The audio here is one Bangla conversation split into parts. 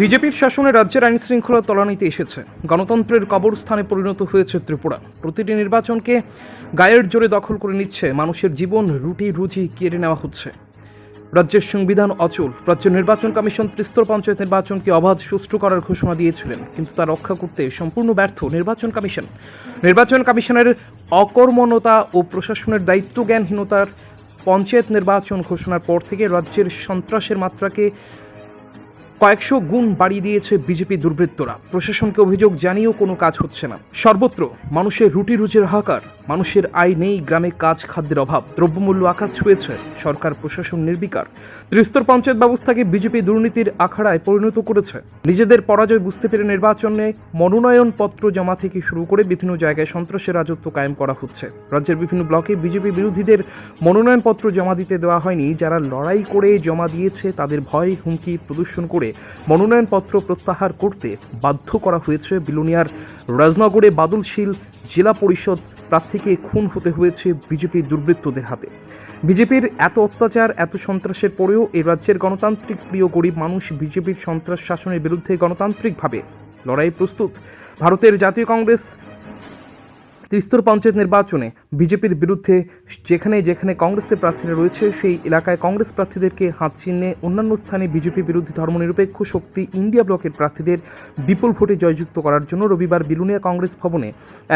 বিজেপির শাসনে রাজ্যের আইন শৃঙ্খলা তলানিতে এসেছে। গণতন্ত্রের কবরস্থানে পরিণত হয়েছে ত্রিপুরা। প্রতিটি নির্বাচনকে গায়ের জোরে দখল করে নিচ্ছে মানুষের জীবন, রুটি, রুজি কেড়ে নেওয়া হচ্ছে। রাজ্যের সংবিধান অচল। রাজ্য নির্বাচন কমিশন ত্রিস্তর পঞ্চায়েত নির্বাচনকে অবাধ, সুষ্ঠু করার ঘোষণা দিয়েছিলেন। কিন্তু তা রক্ষা করতে সম্পূর্ণ ব্যর্থ নির্বাচন কমিশন। নির্বাচন কমিশনের অকর্মণতা ও প্রশাসনের দায়িত্বজ্ঞানহীনতার পঞ্চায়েত নির্বাচন ঘোষণার পর থেকে রাজ্যের সন্ত্রাসের মাত্রাকে কয়েকশো গুণ বাড়িয়ে দিয়েছে বিজেপি দুর্বৃত্তরা। প্রশাসনকে অভিযোগ জানিয়েও কোনো কাজ হচ্ছে না। সর্বত্র মানুষের রুটি রুজির হাহাকার। মানুষের আয় নেই, গ্রামে কাজ, খাদ্যের অভাব। দ্রব্যমূল্য আকাশ ছুঁয়েছে, সরকার, প্রশাসন নির্বিকার। ত্রিস্তর পঞ্চায়েত ব্যবস্থাকে বিজেপি দুর্নীতির আখড়ায় পরিণত করেছে। নিজেদের পরাজয় বুঝতে পেরে নির্বাচনে মনোনয়ন পত্র জমা থেকে শুরু করে বিভিন্ন জায়গায় সন্ত্রাসের রাজত্ব কায়েম করা হচ্ছে। রাজ্যের বিভিন্ন ব্লকে বিজেপি বিরোধীদের মনোনয়নপত্র জমা দিতে দেওয়া হয়নি। যারা লড়াই করে জমা দিয়েছে, তাদের ভয়, হুমকি প্রদর্শন করে মনোনয়নপত্র প্রত্যাহার করতে বাধ্য করা হয়েছে বিলুনিয়ার রাজনগরে বাদলশীল জেলা পরিষদ প্রার্থীকে খুন হতে হয়েছে বিজেপি দুর্বৃত্তদের হাতে। বিজেপির এত অত্যাচার, এত সন্ত্রাসের পরেও এ রাজ্যের গণতান্ত্রিক প্রিয় গরিব মানুষ বিজেপির সন্ত্রাস শাসনের বিরুদ্ধে গণতান্ত্রিকভাবে লড়াই প্রস্তুত। ভারতের জাতীয় কংগ্রেস ত্রিস্তর পঞ্চায়েত নির্বাচনে বিজেপির বিরুদ্ধে যেখানে যেখানে কংগ্রেসের প্রার্থীরা রয়েছে, সেই এলাকায় কংগ্রেস প্রার্থীদেরকে হাত চিহ্নে অন্যান্য স্থানে বিজেপি বিরোধী ধর্মনিরপেক্ষ শক্তি ইন্ডিয়া ব্লকের প্রার্থীদের বিপুল ভোটে জয়যুক্ত করার জন্য রবিবার বিলুনিয়া কংগ্রেস ভবনে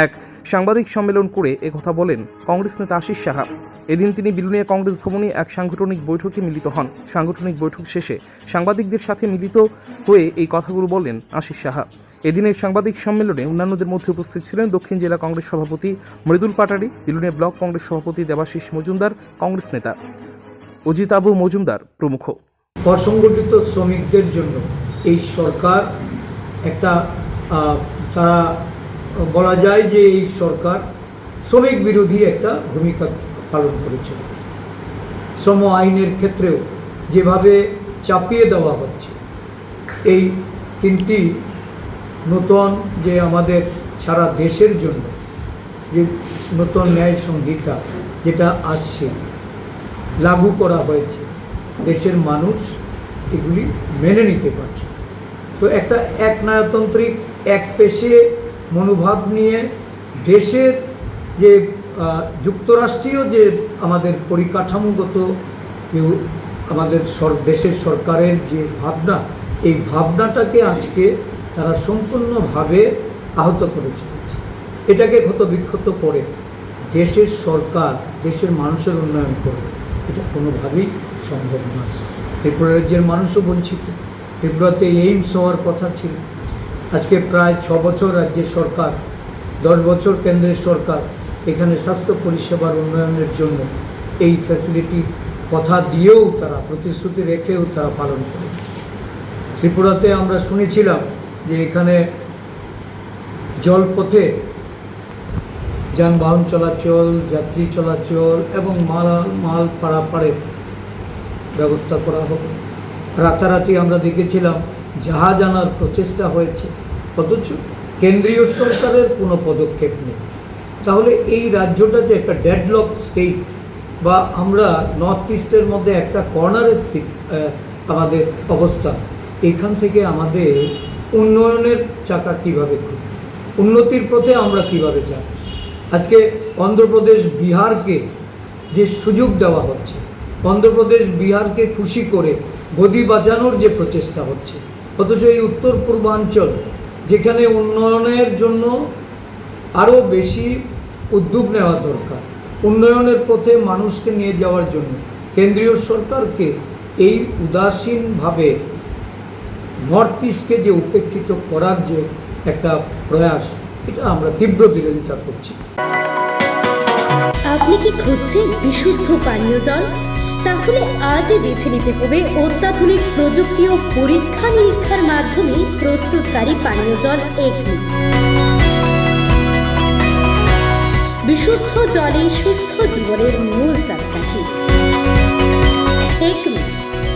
এক সাংবাদিক সম্মেলন করে একথা বলেন কংগ্রেস নেতা আশিস সাহা। এদিন তিনি বিলুনিয়া কংগ্রেস ভবনে এক সাংগঠনিক বৈঠকে মিলিত হন। সাংগঠনিক বৈঠক শেষে সাংবাদিকদের সাথে মিলিত হয়ে এই কথাগুলো বলেন আশিস সাহা। এদিনের সাংবাদিক সম্মেলনে অন্যান্যদের মধ্যে উপস্থিত ছিলেন দক্ষিণ জেলা কংগ্রেস সভাপতি মৃদুল পাটারি বিলুনিয়া ব্লক কংগ্রেস সভাপতি দেবাশিস মজুমদার, কংগ্রেস নেতা অজিত আবু মজুমদার প্রমুখ। অসংগঠিত শ্রমিকদের জন্য এই সরকার একটা তারা বলা যায় যে এই সরকার শ্রমিক বিরোধী একটা ভূমিকা পালন করেছে। শ্রম আইনের ক্ষেত্রেও যেভাবে চাপিয়ে দেওয়া হচ্ছে, এই তিনটি নতুন যে আমাদের সারা দেশের জন্য যে নতুন ন্যায় সংহিতা যেটা আসছে, লাগু করা হয়েছে, দেশের মানুষ এগুলি মেনে নিতে পারছে। তো একটা এক একনায়তান্ত্রিক এক পেশে মনোভাব নিয়ে দেশের যে যুক্তরাষ্ট্রীয় যে আমাদের পরিকাঠামোগত আমাদের দেশের সরকারের যে ভাবনা, এই ভাবনাটাকে আজকে তারা সম্পূর্ণভাবে আহত করে চলেছে। এটাকে ক্ষত বিক্ষত করে দেশের সরকার, দেশের মানুষের উন্নয়ন করে। এটা কোনোভাবেই সম্ভব নয়। ত্রিপুরা রাজ্যের মানুষও বঞ্চিত। ত্রিপুরাতে এইমস হওয়ার কথা ছিল। আজকে প্রায় ছ বছর রাজ্যের সরকার, দশ বছর কেন্দ্রের সরকার এখানে স্বাস্থ্য পরিষেবার উন্নয়নের জন্য এই ফ্যাসিলিটি কথা দিয়েও তারা, প্রতিশ্রুতি রেখেও তারা পালন করে। ত্রিপুরাতে আমরা শুনেছিলাম যে এখানে জলপথে যানবাহন চলাচল, যাত্রী চলাচল এবং মাল মাল পারাপাড়ের ব্যবস্থা করা হবে রাতারাতি আমরা দেখেছিলাম জাহাজ আনার প্রচেষ্টা হয়েছে, অথচ কেন্দ্রীয় সরকারের কোনো পদক্ষেপ নেই। তাহলে এই রাজ্যটা যে একটা ডেডলক স্টেট বা আমরা নর্থ ইস্টের মধ্যে একটা কর্নারের আমাদের অবস্থান এখান থেকে আমাদের উন্নয়নের চাকা কীভাবে ঘুরবে উন্নতির পথে আমরা কীভাবে যাব? আজকে অন্ধ্রপ্রদেশ বিহারকে যে সুযোগ দেওয়া হচ্ছে, অন্ধ্রপ্রদেশ বিহারকে খুশি করে গদি বাঁচানোর যে প্রচেষ্টা হচ্ছে, অথচ এই উত্তর পূর্বাঞ্চল যেখানে উন্নয়নের জন্য আরও বেশি উদ্যোগ নেওয়া দরকার। উন্নয়নের পথে মানুষকে নিয়ে যাওয়ার জন্য কেন্দ্রীয় সরকারকে এই উদাসীনভাবে নর্থ ইস্টকে যে উপেক্ষিত করার যে একটা প্রয়াস, এটা আমরা তীব্র বিরোধিতা করছি। আপনি কি খুঁজছেন বিশুদ্ধ পানীয় জল? তাহলে আজই বেছে নিতে হবে অত্যাধুনিক প্রযুক্তি ও পরীক্ষা নিরীক্ষার মাধ্যমে প্রস্তুতকারী পানীয় জল একমি বিশুদ্ধ জলে সুস্থ জীবনের মূল চাকাঠি।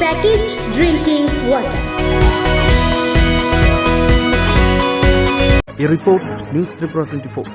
Package drinking water report news Tripura twenty four